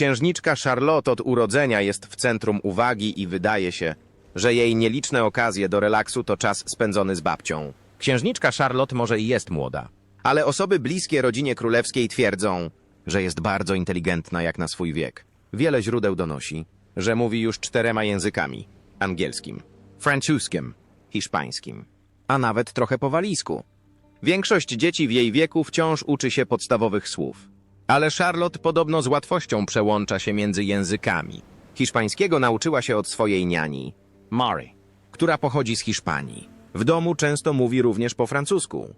Księżniczka Charlotte od urodzenia jest w centrum uwagi i wydaje się, że jej nieliczne okazje do relaksu to czas spędzony z babcią. Księżniczka Charlotte może i jest młoda, ale osoby bliskie rodzinie królewskiej twierdzą, że jest bardzo inteligentna jak na swój wiek. Wiele źródeł donosi, że mówi już czterema językami: angielskim, francuskim, hiszpańskim, a nawet trochę po walijsku. Większość dzieci w jej wieku wciąż uczy się podstawowych słów. Ale Charlotte podobno z łatwością przełącza się między językami. Hiszpańskiego nauczyła się od swojej niani, Mary, która pochodzi z Hiszpanii. W domu często mówi również po francusku.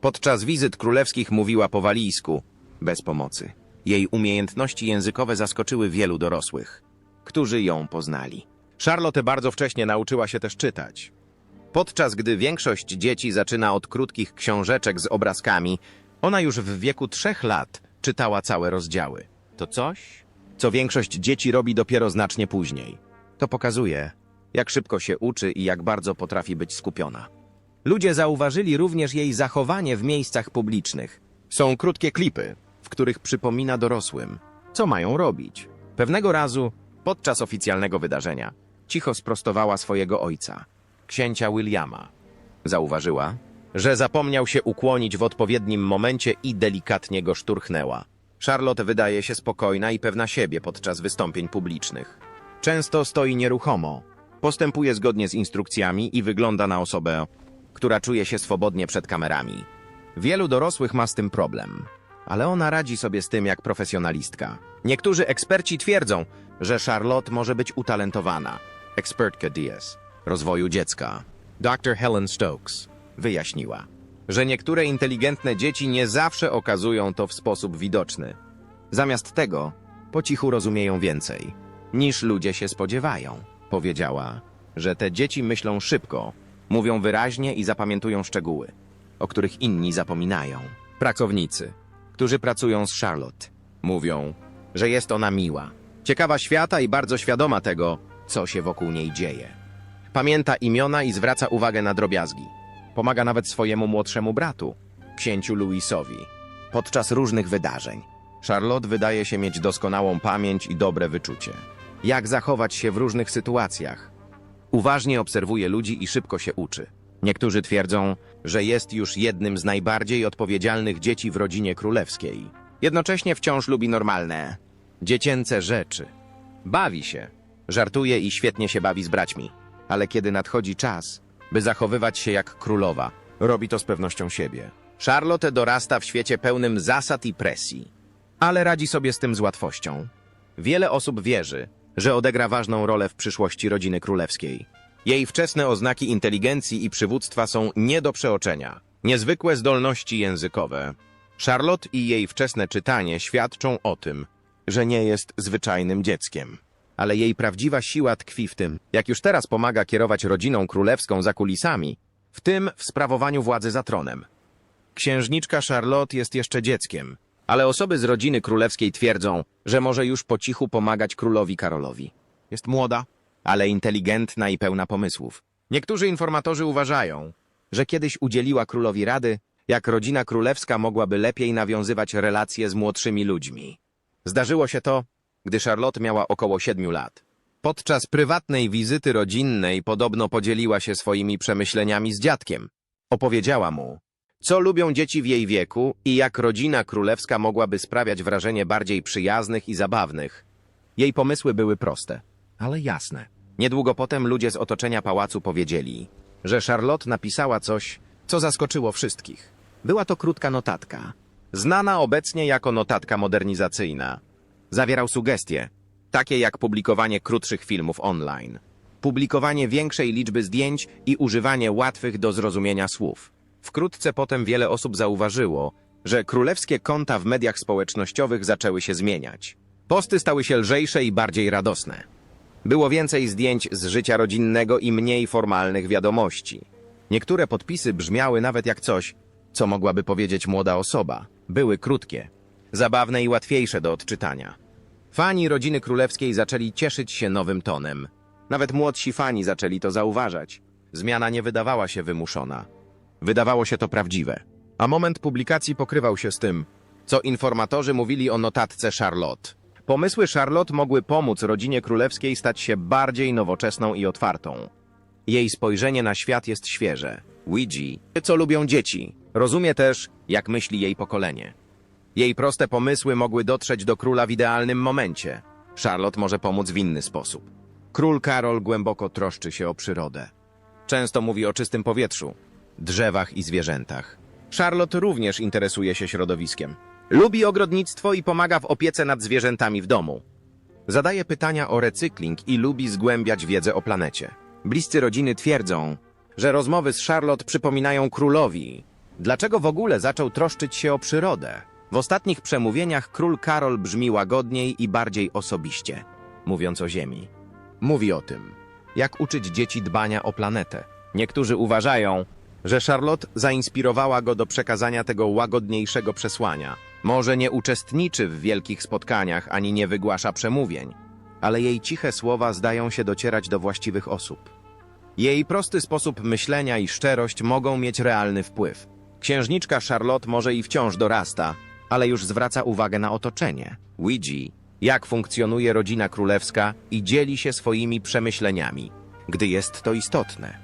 Podczas wizyt królewskich mówiła po walijsku, bez pomocy. Jej umiejętności językowe zaskoczyły wielu dorosłych, którzy ją poznali. Charlotte bardzo wcześnie nauczyła się też czytać. Podczas gdy większość dzieci zaczyna od krótkich książeczek z obrazkami, ona już w wieku trzech lat czytała całe rozdziały. To coś, co większość dzieci robi dopiero znacznie później. To pokazuje, jak szybko się uczy i jak bardzo potrafi być skupiona. Ludzie zauważyli również jej zachowanie w miejscach publicznych. Są krótkie klipy, w których przypomina dorosłym, co mają robić. Pewnego razu, podczas oficjalnego wydarzenia, cicho sprostowała swojego ojca, księcia Williama. Zauważyła, że zapomniał się ukłonić w odpowiednim momencie i delikatnie go szturchnęła. Charlotte wydaje się spokojna i pewna siebie podczas wystąpień publicznych. Często stoi nieruchomo, postępuje zgodnie z instrukcjami i wygląda na osobę, która czuje się swobodnie przed kamerami. Wielu dorosłych ma z tym problem, ale ona radzi sobie z tym jak profesjonalistka. Niektórzy eksperci twierdzą, że Charlotte może być utalentowana. Ekspertka Diaz, rozwoju dziecka, Dr. Helen Stokes, wyjaśniła, że niektóre inteligentne dzieci nie zawsze okazują to w sposób widoczny. Zamiast tego, po cichu rozumieją więcej, niż ludzie się spodziewają. Powiedziała, że te dzieci myślą szybko, mówią wyraźnie i zapamiętują szczegóły, o których inni zapominają. Pracownicy, którzy pracują z Charlotte, mówią, że jest ona miła, ciekawa świata i bardzo świadoma tego, co się wokół niej dzieje. Pamięta imiona i zwraca uwagę na drobiazgi. Pomaga nawet swojemu młodszemu bratu, księciu Louisowi, podczas różnych wydarzeń. Charlotte wydaje się mieć doskonałą pamięć i dobre wyczucie. Jak zachować się w różnych sytuacjach? Uważnie obserwuje ludzi i szybko się uczy. Niektórzy twierdzą, że jest już jednym z najbardziej odpowiedzialnych dzieci w rodzinie królewskiej. Jednocześnie wciąż lubi normalne, dziecięce rzeczy. Bawi się, żartuje i świetnie się bawi z braćmi. Ale kiedy nadchodzi czas, by zachowywać się jak królowa, robi to z pewnością siebie. Charlotte dorasta w świecie pełnym zasad i presji, ale radzi sobie z tym z łatwością. Wiele osób wierzy, że odegra ważną rolę w przyszłości rodziny królewskiej. Jej wczesne oznaki inteligencji i przywództwa są nie do przeoczenia. Niezwykłe zdolności językowe. Charlotte i jej wczesne czytanie świadczą o tym, że nie jest zwyczajnym dzieckiem. Ale jej prawdziwa siła tkwi w tym, jak już teraz pomaga kierować rodziną królewską za kulisami, w tym w sprawowaniu władzy za tronem. Księżniczka Charlotte jest jeszcze dzieckiem, ale osoby z rodziny królewskiej twierdzą, że może już po cichu pomagać królowi Karolowi. Jest młoda, ale inteligentna i pełna pomysłów. Niektórzy informatorzy uważają, że kiedyś udzieliła królowi rady, jak rodzina królewska mogłaby lepiej nawiązywać relacje z młodszymi ludźmi. Zdarzyło się to, gdy Charlotte miała około siedmiu lat. Podczas prywatnej wizyty rodzinnej podobno podzieliła się swoimi przemyśleniami z dziadkiem. Opowiedziała mu, co lubią dzieci w jej wieku i jak rodzina królewska mogłaby sprawiać wrażenie bardziej przyjaznych i zabawnych. Jej pomysły były proste, ale jasne. Niedługo potem ludzie z otoczenia pałacu powiedzieli, że Charlotte napisała coś, co zaskoczyło wszystkich. Była to krótka notatka, znana obecnie jako notatka modernizacyjna. Zawierał sugestie, takie jak publikowanie krótszych filmów online, publikowanie większej liczby zdjęć i używanie łatwych do zrozumienia słów. Wkrótce potem wiele osób zauważyło, że królewskie konta w mediach społecznościowych zaczęły się zmieniać. Posty stały się lżejsze i bardziej radosne. Było więcej zdjęć z życia rodzinnego i mniej formalnych wiadomości. Niektóre podpisy brzmiały nawet jak coś, co mogłaby powiedzieć młoda osoba. Były krótkie, zabawne i łatwiejsze do odczytania. Fani rodziny królewskiej zaczęli cieszyć się nowym tonem. Nawet młodsi fani zaczęli to zauważać. Zmiana nie wydawała się wymuszona. Wydawało się to prawdziwe. A moment publikacji pokrywał się z tym, co informatorzy mówili o notatce Charlotte. Pomysły Charlotte mogły pomóc rodzinie królewskiej stać się bardziej nowoczesną i otwartą. Jej spojrzenie na świat jest świeże. Ouija, co lubią dzieci. Rozumie też, jak myśli jej pokolenie. Jej proste pomysły mogły dotrzeć do króla w idealnym momencie. Charlotte może pomóc w inny sposób. Król Karol głęboko troszczy się o przyrodę. Często mówi o czystym powietrzu, drzewach i zwierzętach. Charlotte również interesuje się środowiskiem. Lubi ogrodnictwo i pomaga w opiece nad zwierzętami w domu. Zadaje pytania o recykling i lubi zgłębiać wiedzę o planecie. Bliscy rodziny twierdzą, że rozmowy z Charlotte przypominają królowi. Dlaczego w ogóle zaczął troszczyć się o przyrodę? W ostatnich przemówieniach król Karol brzmi łagodniej i bardziej osobiście, mówiąc o Ziemi. Mówi o tym, jak uczyć dzieci dbania o planetę. Niektórzy uważają, że Charlotte zainspirowała go do przekazania tego łagodniejszego przesłania. Może nie uczestniczy w wielkich spotkaniach ani nie wygłasza przemówień, ale jej ciche słowa zdają się docierać do właściwych osób. Jej prosty sposób myślenia i szczerość mogą mieć realny wpływ. Księżniczka Charlotte może i wciąż dorasta, ale już zwraca uwagę na otoczenie. Ouija, jak funkcjonuje rodzina królewska i dzieli się swoimi przemyśleniami, gdy jest to istotne.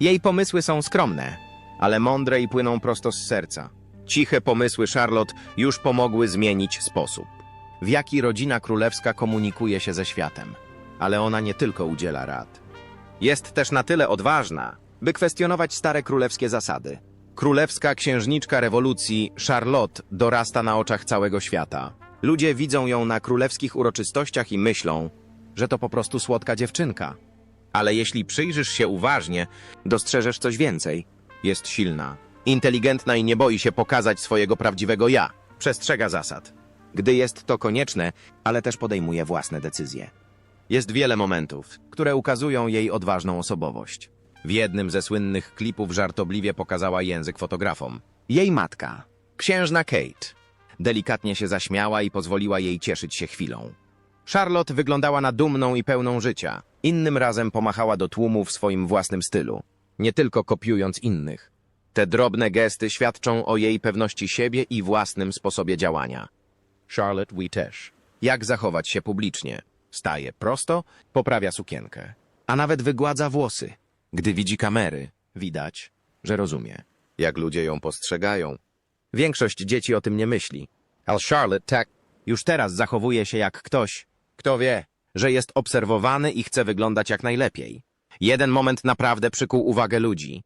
Jej pomysły są skromne, ale mądre i płyną prosto z serca. Ciche pomysły Charlotte już pomogły zmienić sposób, w jaki rodzina królewska komunikuje się ze światem. Ale ona nie tylko udziela rad. Jest też na tyle odważna, by kwestionować stare królewskie zasady. Królewska księżniczka rewolucji Charlotte dorasta na oczach całego świata. Ludzie widzą ją na królewskich uroczystościach i myślą, że to po prostu słodka dziewczynka. Ale jeśli przyjrzysz się uważnie, dostrzeżesz coś więcej. Jest silna, inteligentna i nie boi się pokazać swojego prawdziwego ja. Przestrzega zasad. Gdy jest to konieczne, ale też podejmuje własne decyzje. Jest wiele momentów, które ukazują jej odważną osobowość. W jednym ze słynnych klipów żartobliwie pokazała język fotografom. Jej matka, księżna Kate, delikatnie się zaśmiała i pozwoliła jej cieszyć się chwilą. Charlotte wyglądała na dumną i pełną życia. Innym razem pomachała do tłumu w swoim własnym stylu, nie tylko kopiując innych. Te drobne gesty świadczą o jej pewności siebie i własnym sposobie działania. Charlotte wie też. Jak zachować się publicznie? Staje prosto, poprawia sukienkę, a nawet wygładza włosy. Gdy widzi kamery, widać, że rozumie, jak ludzie ją postrzegają. Większość dzieci o tym nie myśli. Ale Charlotte tak już teraz zachowuje się jak ktoś, kto wie, że jest obserwowany i chce wyglądać jak najlepiej. Jeden moment naprawdę przykuł uwagę ludzi.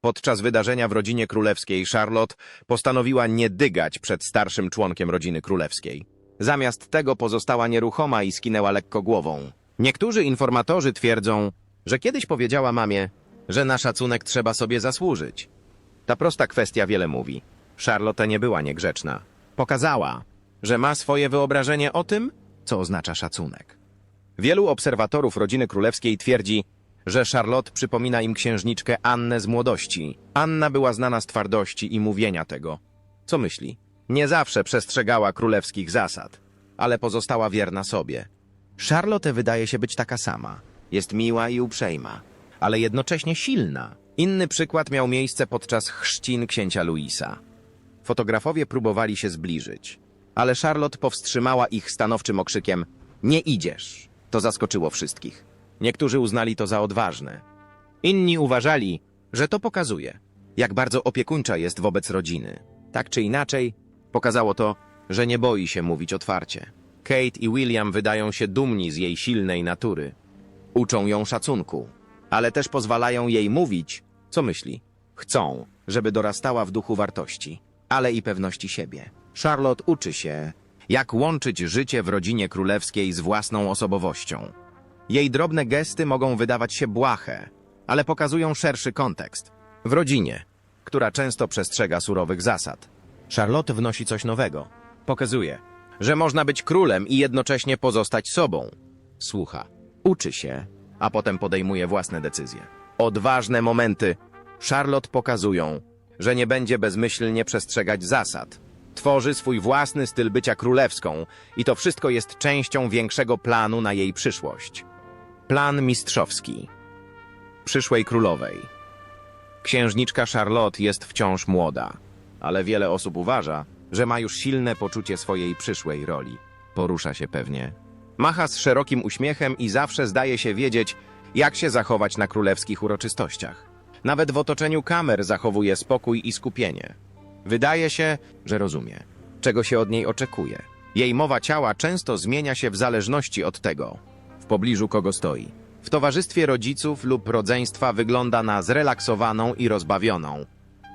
Podczas wydarzenia w rodzinie królewskiej Charlotte postanowiła nie dygać przed starszym członkiem rodziny królewskiej. Zamiast tego pozostała nieruchoma i skinęła lekko głową. Niektórzy informatorzy twierdzą, że kiedyś powiedziała mamie, że na szacunek trzeba sobie zasłużyć. Ta prosta kwestia wiele mówi. Charlotte nie była niegrzeczna. Pokazała, że ma swoje wyobrażenie o tym, co oznacza szacunek. Wielu obserwatorów rodziny królewskiej twierdzi, że Charlotte przypomina im księżniczkę Annę z młodości. Anna była znana z twardości i mówienia tego. Co myśli? Nie zawsze przestrzegała królewskich zasad, ale pozostała wierna sobie. Charlotte wydaje się być taka sama. Jest miła i uprzejma, ale jednocześnie silna. Inny przykład miał miejsce podczas chrzcin księcia Louisa. Fotografowie próbowali się zbliżyć, ale Charlotte powstrzymała ich stanowczym okrzykiem Nie idziesz! To zaskoczyło wszystkich. Niektórzy uznali to za odważne. Inni uważali, że to pokazuje, jak bardzo opiekuńcza jest wobec rodziny. Tak czy inaczej, pokazało to, że nie boi się mówić otwarcie. Kate i William wydają się dumni z jej silnej natury. Uczą ją szacunku, ale też pozwalają jej mówić, co myśli. Chcą, żeby dorastała w duchu wartości, ale i pewności siebie. Charlotte uczy się, jak łączyć życie w rodzinie królewskiej z własną osobowością. Jej drobne gesty mogą wydawać się błahe, ale pokazują szerszy kontekst. W rodzinie, która często przestrzega surowych zasad, Charlotte wnosi coś nowego. Pokazuje, że można być królem i jednocześnie pozostać sobą. Słucha, uczy się, a potem podejmuje własne decyzje. Odważne momenty Charlotte pokazują, że nie będzie bezmyślnie przestrzegać zasad. Tworzy swój własny styl bycia królewską i to wszystko jest częścią większego planu na jej przyszłość. Plan mistrzowski. Przyszłej królowej. Księżniczka Charlotte jest wciąż młoda, ale wiele osób uważa, że ma już silne poczucie swojej przyszłej roli. Porusza się pewnie. Macha z szerokim uśmiechem i zawsze zdaje się wiedzieć, jak się zachować na królewskich uroczystościach. Nawet w otoczeniu kamer zachowuje spokój i skupienie. Wydaje się, że rozumie, czego się od niej oczekuje. Jej mowa ciała często zmienia się w zależności od tego, w pobliżu kogo stoi. W towarzystwie rodziców lub rodzeństwa wygląda na zrelaksowaną i rozbawioną.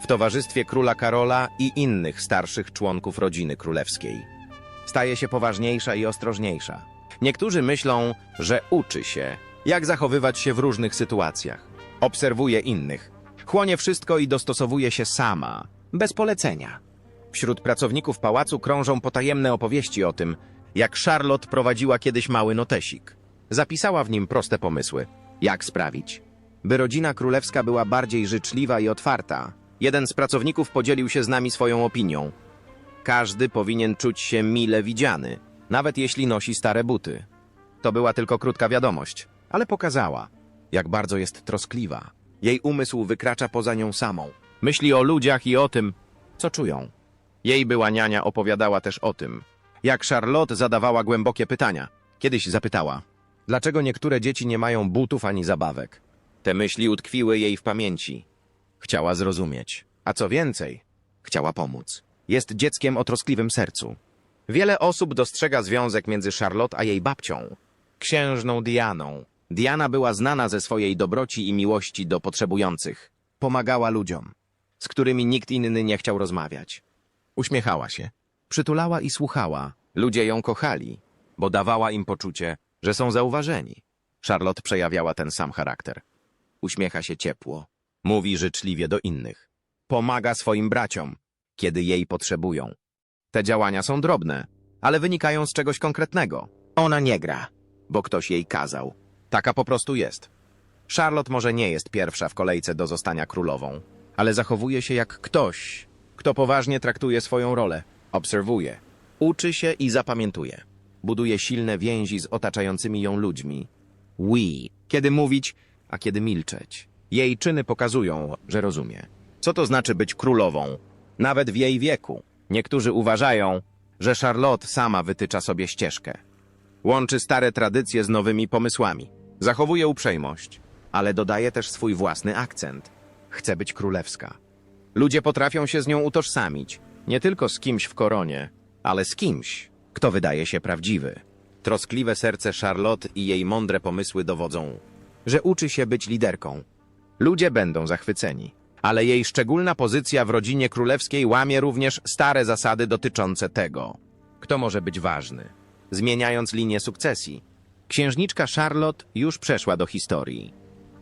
W towarzystwie króla Karola i innych starszych członków rodziny królewskiej. Staje się poważniejsza i ostrożniejsza. Niektórzy myślą, że uczy się, jak zachowywać się w różnych sytuacjach. Obserwuje innych. Chłonie wszystko i dostosowuje się sama, bez polecenia. Wśród pracowników pałacu krążą potajemne opowieści o tym, jak Charlotte prowadziła kiedyś mały notesik. Zapisała w nim proste pomysły. Jak sprawić, by rodzina królewska była bardziej życzliwa i otwarta. Jeden z pracowników podzielił się z nami swoją opinią. Każdy powinien czuć się mile widziany, nawet jeśli nosi stare buty. To była tylko krótka wiadomość, ale pokazała, jak bardzo jest troskliwa. Jej umysł wykracza poza nią samą. Myśli o ludziach i o tym, co czują. Jej była niania opowiadała też o tym, jak Charlotte zadawała głębokie pytania. Kiedyś zapytała, dlaczego niektóre dzieci nie mają butów ani zabawek. Te myśli utkwiły jej w pamięci. Chciała zrozumieć, a co więcej, chciała pomóc. Jest dzieckiem o troskliwym sercu. Wiele osób dostrzega związek między Charlotte a jej babcią, księżną Dianą. Diana była znana ze swojej dobroci i miłości do potrzebujących. Pomagała ludziom, z którymi nikt inny nie chciał rozmawiać. Uśmiechała się, przytulała i słuchała. Ludzie ją kochali, bo dawała im poczucie, że są zauważeni. Charlotte przejawiała ten sam charakter. Uśmiecha się ciepło, mówi życzliwie do innych. Pomaga swoim braciom, kiedy jej potrzebują. Te działania są drobne, ale wynikają z czegoś konkretnego. Ona nie gra, bo ktoś jej kazał. Taka po prostu jest. Charlotte może nie jest pierwsza w kolejce do zostania królową, ale zachowuje się jak ktoś, kto poważnie traktuje swoją rolę, obserwuje, uczy się i zapamiętuje. Buduje silne więzi z otaczającymi ją ludźmi. We, kiedy mówić, a kiedy milczeć. Jej czyny pokazują, że rozumie. Co to znaczy być królową? Nawet w jej wieku. Niektórzy uważają, że Charlotte sama wytycza sobie ścieżkę. Łączy stare tradycje z nowymi pomysłami. Zachowuje uprzejmość, ale dodaje też swój własny akcent. Chce być królewska. Ludzie potrafią się z nią utożsamić, nie tylko z kimś w koronie, ale z kimś, kto wydaje się prawdziwy. Troskliwe serce Charlotte i jej mądre pomysły dowodzą, że uczy się być liderką. Ludzie będą zachwyceni, ale jej szczególna pozycja w rodzinie królewskiej łamie również stare zasady dotyczące tego, kto może być ważny. Zmieniając linię sukcesji, księżniczka Charlotte już przeszła do historii.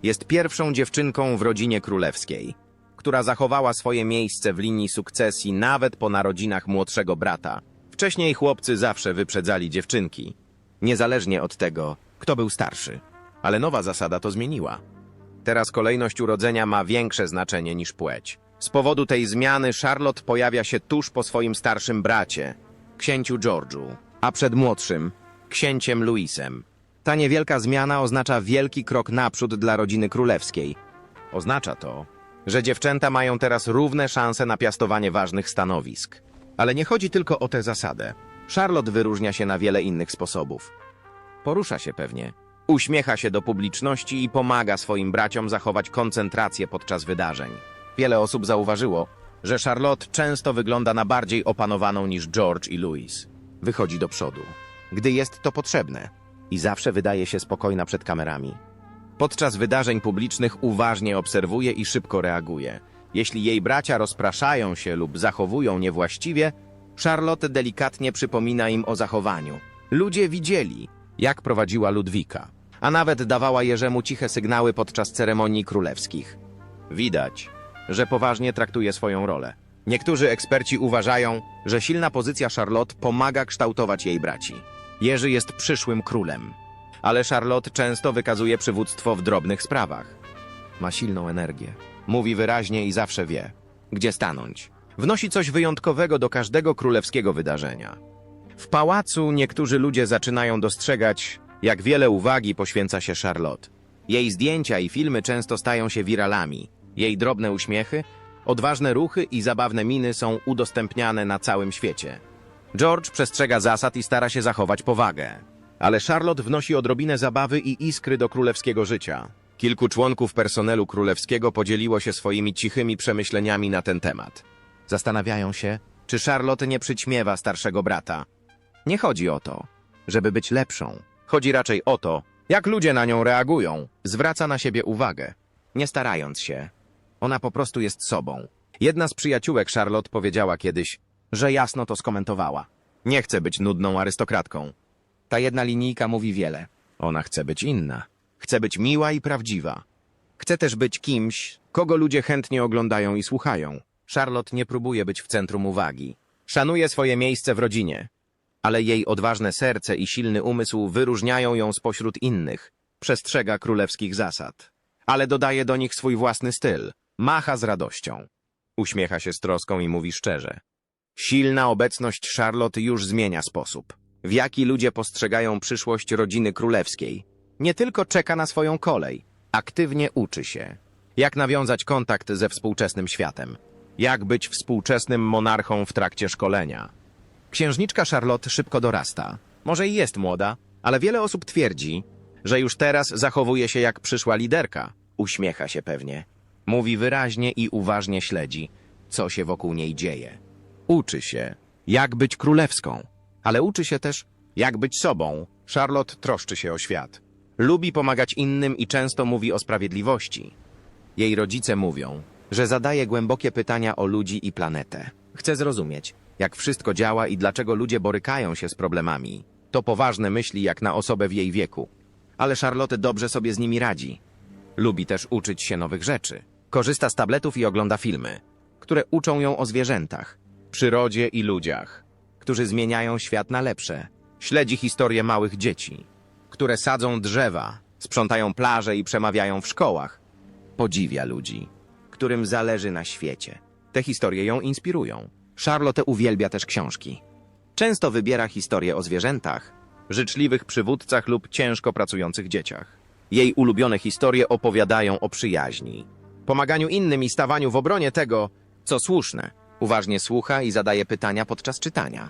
Jest pierwszą dziewczynką w rodzinie królewskiej, która zachowała swoje miejsce w linii sukcesji nawet po narodzinach młodszego brata. Wcześniej chłopcy zawsze wyprzedzali dziewczynki, niezależnie od tego, kto był starszy. Ale nowa zasada to zmieniła. Teraz kolejność urodzenia ma większe znaczenie niż płeć. Z powodu tej zmiany Charlotte pojawia się tuż po swoim starszym bracie, księciu George'u, a przed młodszym, księciem Louisem. Ta niewielka zmiana oznacza wielki krok naprzód dla rodziny królewskiej. Oznacza to, że dziewczęta mają teraz równe szanse na piastowanie ważnych stanowisk. Ale nie chodzi tylko o tę zasadę. Charlotte wyróżnia się na wiele innych sposobów. Porusza się pewnie, uśmiecha się do publiczności i pomaga swoim braciom zachować koncentrację podczas wydarzeń. Wiele osób zauważyło, że Charlotte często wygląda na bardziej opanowaną niż George i Louis. Wychodzi do przodu, gdy jest to potrzebne i zawsze wydaje się spokojna przed kamerami. Podczas wydarzeń publicznych uważnie obserwuje i szybko reaguje. Jeśli jej bracia rozpraszają się lub zachowują niewłaściwie, Charlotte delikatnie przypomina im o zachowaniu. Ludzie widzieli, jak prowadziła Ludwika, a nawet dawała Jerzemu ciche sygnały podczas ceremonii królewskich. Widać, że poważnie traktuje swoją rolę. Niektórzy eksperci uważają, że silna pozycja Charlotte pomaga kształtować jej braci. Jerzy jest przyszłym królem, ale Charlotte często wykazuje przywództwo w drobnych sprawach. Ma silną energię, mówi wyraźnie i zawsze wie, gdzie stanąć. Wnosi coś wyjątkowego do każdego królewskiego wydarzenia. W pałacu niektórzy ludzie zaczynają dostrzegać, jak wiele uwagi poświęca się Charlotte. Jej zdjęcia i filmy często stają się wiralami. Jej drobne uśmiechy, odważne ruchy i zabawne miny są udostępniane na całym świecie. George przestrzega zasad i stara się zachować powagę. Ale Charlotte wnosi odrobinę zabawy i iskry do królewskiego życia. Kilku członków personelu królewskiego podzieliło się swoimi cichymi przemyśleniami na ten temat. Zastanawiają się, czy Charlotte nie przyćmiewa starszego brata. Nie chodzi o to, żeby być lepszą. Chodzi raczej o to, jak ludzie na nią reagują. Zwraca na siebie uwagę, nie starając się. Ona po prostu jest sobą. Jedna z przyjaciółek Charlotte powiedziała kiedyś, że jasno to skomentowała. Nie chce być nudną arystokratką. Ta jedna linijka mówi wiele. Ona chce być inna. Chce być miła i prawdziwa. Chce też być kimś, kogo ludzie chętnie oglądają i słuchają. Charlotte nie próbuje być w centrum uwagi. Szanuje swoje miejsce w rodzinie. Ale jej odważne serce i silny umysł wyróżniają ją spośród innych. Przestrzega królewskich zasad. Ale dodaje do nich swój własny styl. Macha z radością. Uśmiecha się z troską i mówi szczerze. Silna obecność Charlotte już zmienia sposób, w jaki ludzie postrzegają przyszłość rodziny królewskiej. Nie tylko czeka na swoją kolej, aktywnie uczy się. Jak nawiązać kontakt ze współczesnym światem? Jak być współczesnym monarchą w trakcie szkolenia? Księżniczka Charlotte szybko dorasta. Może i jest młoda, ale wiele osób twierdzi, że już teraz zachowuje się jak przyszła liderka. Uśmiecha się pewnie. Mówi wyraźnie i uważnie śledzi, co się wokół niej dzieje. Uczy się, jak być królewską, ale uczy się też, jak być sobą. Charlotte troszczy się o świat. Lubi pomagać innym i często mówi o sprawiedliwości. Jej rodzice mówią, że zadaje głębokie pytania o ludzi i planetę. Chce zrozumieć, jak wszystko działa i dlaczego ludzie borykają się z problemami. To poważne myśli jak na osobę w jej wieku. Ale Charlotte dobrze sobie z nimi radzi. Lubi też uczyć się nowych rzeczy. Korzysta z tabletów i ogląda filmy, które uczą ją o zwierzętach, przyrodzie i ludziach, którzy zmieniają świat na lepsze. Śledzi historię małych dzieci, które sadzą drzewa, sprzątają plaże i przemawiają w szkołach. Podziwia ludzi, którym zależy na świecie. Te historie ją inspirują. Charlotte uwielbia też książki. Często wybiera historie o zwierzętach, życzliwych przywódcach lub ciężko pracujących dzieciach. Jej ulubione historie opowiadają o przyjaźni, pomaganiu innym i stawaniu w obronie tego, co słuszne. Uważnie słucha i zadaje pytania podczas czytania.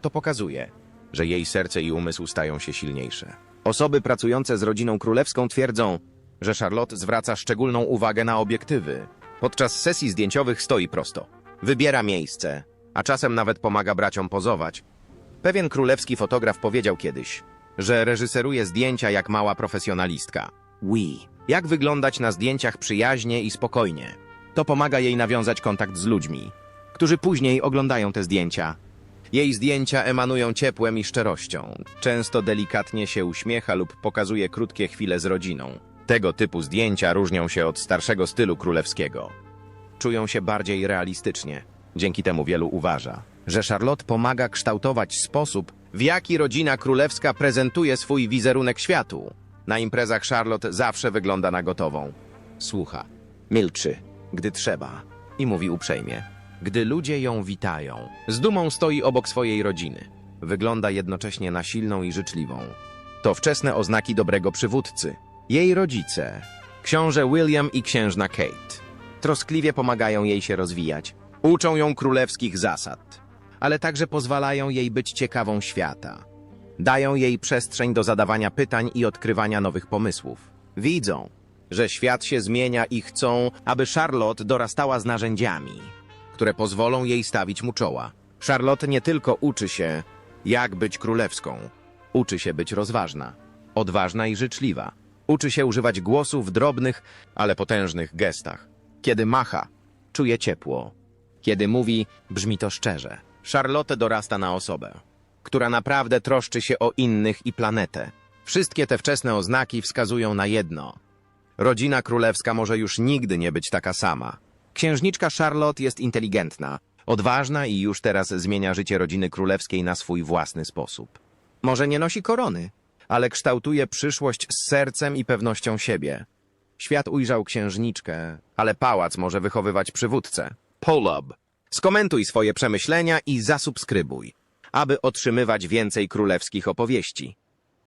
To pokazuje, że jej serce i umysł stają się silniejsze. Osoby pracujące z rodziną królewską twierdzą, że Charlotte zwraca szczególną uwagę na obiektywy. Podczas sesji zdjęciowych stoi prosto. Wybiera miejsce, a czasem nawet pomaga braciom pozować. Pewien królewski fotograf powiedział kiedyś, że reżyseruje zdjęcia jak mała profesjonalistka. Oui. Jak wyglądać na zdjęciach przyjaźnie i spokojnie. To pomaga jej nawiązać kontakt z ludźmi, którzy później oglądają te zdjęcia. Jej zdjęcia emanują ciepłem i szczerością. Często delikatnie się uśmiecha lub pokazuje krótkie chwile z rodziną. Tego typu zdjęcia różnią się od starszego stylu królewskiego. Czują się bardziej realistycznie. Dzięki temu wielu uważa, że Charlotte pomaga kształtować sposób, w jaki rodzina królewska prezentuje swój wizerunek światu. Na imprezach Charlotte zawsze wygląda na gotową. Słucha, milczy, gdy trzeba i mówi uprzejmie. Gdy ludzie ją witają, z dumą stoi obok swojej rodziny. Wygląda jednocześnie na silną i życzliwą. To wczesne oznaki dobrego przywódcy. Jej rodzice, książę William i księżna Kate, troskliwie pomagają jej się rozwijać. Uczą ją królewskich zasad, ale także pozwalają jej być ciekawą świata. Dają jej przestrzeń do zadawania pytań i odkrywania nowych pomysłów. Widzą, że świat się zmienia i chcą, aby Charlotte dorastała z narzędziami, które pozwolą jej stawić mu czoła. Charlotte nie tylko uczy się, jak być królewską, uczy się być rozważna, odważna i życzliwa. Uczy się używać głosu w drobnych, ale potężnych gestach. Kiedy macha, czuje ciepło. Kiedy mówi, brzmi to szczerze. Charlotte dorasta na osobę, która naprawdę troszczy się o innych i planetę. Wszystkie te wczesne oznaki wskazują na jedno. Rodzina królewska może już nigdy nie być taka sama. Księżniczka Charlotte jest inteligentna, odważna i już teraz zmienia życie rodziny królewskiej na swój własny sposób. Może nie nosi korony, ale kształtuje przyszłość z sercem i pewnością siebie. Świat ujrzał księżniczkę, ale pałac może wychowywać przywódcę. Polob. Skomentuj swoje przemyślenia i zasubskrybuj, aby otrzymywać więcej królewskich opowieści.